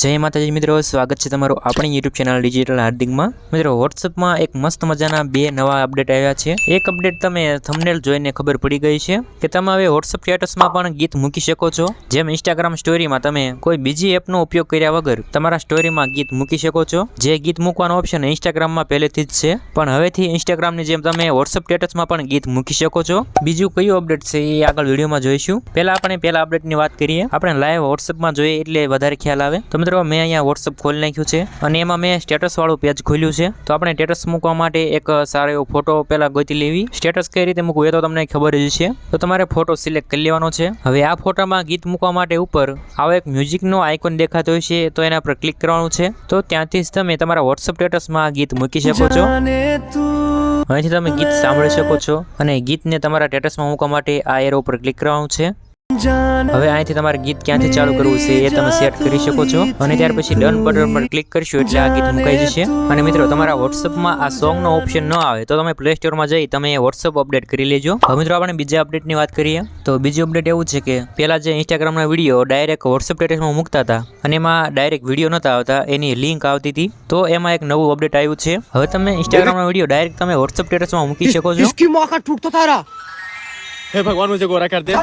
જય માતાજી મિત્રો, સ્વાગત છે તમારું આપણી યુટ્યુબ ચેનલ ડિજિટલ હાર્દિકમાં મિત્રો વોટ્સઅપમાં એક મસ્ત મજાના બે નવા અપડેટ આવ્યા છે. એક અપડેટ તમે થંબનેલ જોઈને ખબર પડી ગઈ છે કે તમે હવે વોટ્સઅપ સ્ટેટસમાં પણ ગીત મૂકી શકો છો. જેમ ઇન્સ્ટાગ્રામ સ્ટોરીમાં તમે કોઈ બીજી એપનો ઉપયોગ કર્યા વગર તમારા સ્ટોરીમાં ગીત મૂકી શકો છો. જે ગીત મૂકવાનો ઓપ્શન ઇન્સ્ટાગ્રામમાં પહેલેથી જ છે. પણ હવેથી ઇન્સ્ટાગ્રામની જેમ તમે વોટ્સઅપ સ્ટેટસમાં પણ ગીત મૂકી શકો છો. બીજું કયું અપડેટ છે એ આગળ વિડીયોમાં જોઈશું. પહેલાં આપણે પહેલા અપડેટની વાત કરીએ. આપણે લાઈવ વોટ્સઅપમાં જોઈએ એટલે વધારે ખ્યાલ આવે. તો મિત્રો મેં અહીંયા વોટ્સઅપ ખોલી નાખ્યું છે અને એમાં મેં સ્ટેટસ વાળું પેજ ખોલ્યું છે. તો આપણે સ્ટેટસ મૂકવા માટે એક સારો એવો ફોટો પહેલાં ગોતી લેવી. સ્ટેટસ કઈ રીતે મૂકવું એ તો તમને ખબર જ છે. તો તમારે ફોટો સિલેક્ટ કરી લેવાનો છે. હવે આ ફોટામાં ગીત મૂકવા માટે ઉપર આવો એક મ્યુઝિકનો આઇકોન દેખાતો હોય છે તો એના પર ક્લિક કરવાનું છે. તો ત્યાંથી જ તમે તમારા વોટ્સઅપ સ્ટેટસમાં આ ગીત મૂકી શકો છો. અહીંથી તમે ગીત સાંભળી શકો છો. અને ગીતને તમારા સ્ટેટસમાં મૂકવા માટે આ એરો ઉપર ક્લિક કરવાનું છે. હવે અહીંથી તમારે ગીત ક્યાંથી ચાલુ કરવું છે એ તમે સેટ કરી શકો છો. અને ત્યાર પછી ડન બટન પર ક્લિક કરશો એટલે આ ગીત મુકાઈ જશે. અને મિત્રો તમારા વોટ્સઅપમાં આ સોંગનો ઓપ્શન ન આવે તો તમે પ્લે સ્ટોરમાં જઈ તમે વોટ્સઅપ અપડેટ કરી લેજો. હવે મિત્રો આપણે બીજા અપડેટની વાત કરીએ. તો બીજું અપડેટ એવું છે કે પહેલાં જે ઇન્સ્ટાગ્રામના વીડિયો ડાયરેક્ટ વોટ્સઅપ સ્ટેટસમાં મૂકતા હતા અને એમાં ડાયરેક્ટ વીડિયો નહોતા આવતા એની લિંક આવતી હતી. તો એમાં એક નવું અપડેટ આવ્યું છે. હવે તમે ઇન્સ્ટાગ્રામનો વીડિયો ડાયરેક્ટ તમે વોટ્સઅપ સ્ટેટસમાં મૂકી શકો છો. हे भगवान मुझे गोरा कर दे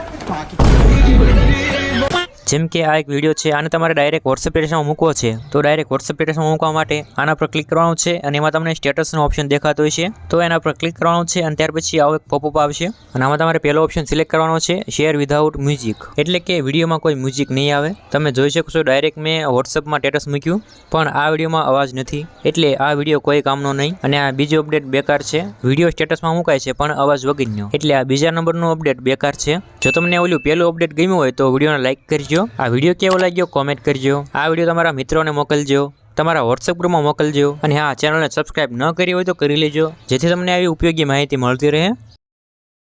જેમ કે આ એક વીડિયો છે, આને તમારે ડાયરેક્ટ વોટ્સએપ સ્ટેટસમાં મૂકવો છે. તો ડાયરેક્ટ વોટ્સએપ સ્ટેટસમાં મૂકવા માટે આના પર ક્લિક કરવાનું છે અને એમાં તમને સ્ટેટસનો ઓપ્શન દેખાતો હોય છે તો એના પર ક્લિક કરવાનું છે અને ત્યાર પછી આવો એક પોપઅપ આવશે. અને આમાં તમારે પહેલો ઓપ્શન સિલેક્ટ કરવાનો છે શેર વિધાઉટ મ્યુઝિક એટલે કે વિડીયોમાં કોઈ મ્યુઝિક નહીં આવે. તમે જોઈ શકો છો ડાયરેક્ટ મેં વોટ્સએપમાં સ્ટેટસ મૂક્યું. પણ આ વિડીયોમાં અવાજ નથી. એટલે આ વીડિયો કોઈ કામનો નહીં. અને આ બીજો અપડેટ બેકાર છે. વીડિયો સ્ટેટસમાં મુકાય છે, પણ અવાજ વગરનો. એટલે આ બીજા નંબરનું અપડેટ બેકાર છે. જો તમને ઓલું પહેલું અપડેટ ગમ્યું હોય તો વિડીયોને લાઇક કરજો. આ વીડિયો કેવો લાગ્યો? કોમેન્ટ કરજો. આ વીડિયો તમારા મિત્રોને મોકલજો. તમારા વોટ્સએપ ગ્રુપમાં મોકલજો. અને હા ચેનલને સબસ્ક્રાઇબ ન કરી હોય તો કરી લેજો. જેથી તમને આવી ઉપયોગી માહિતી મળતી રહે.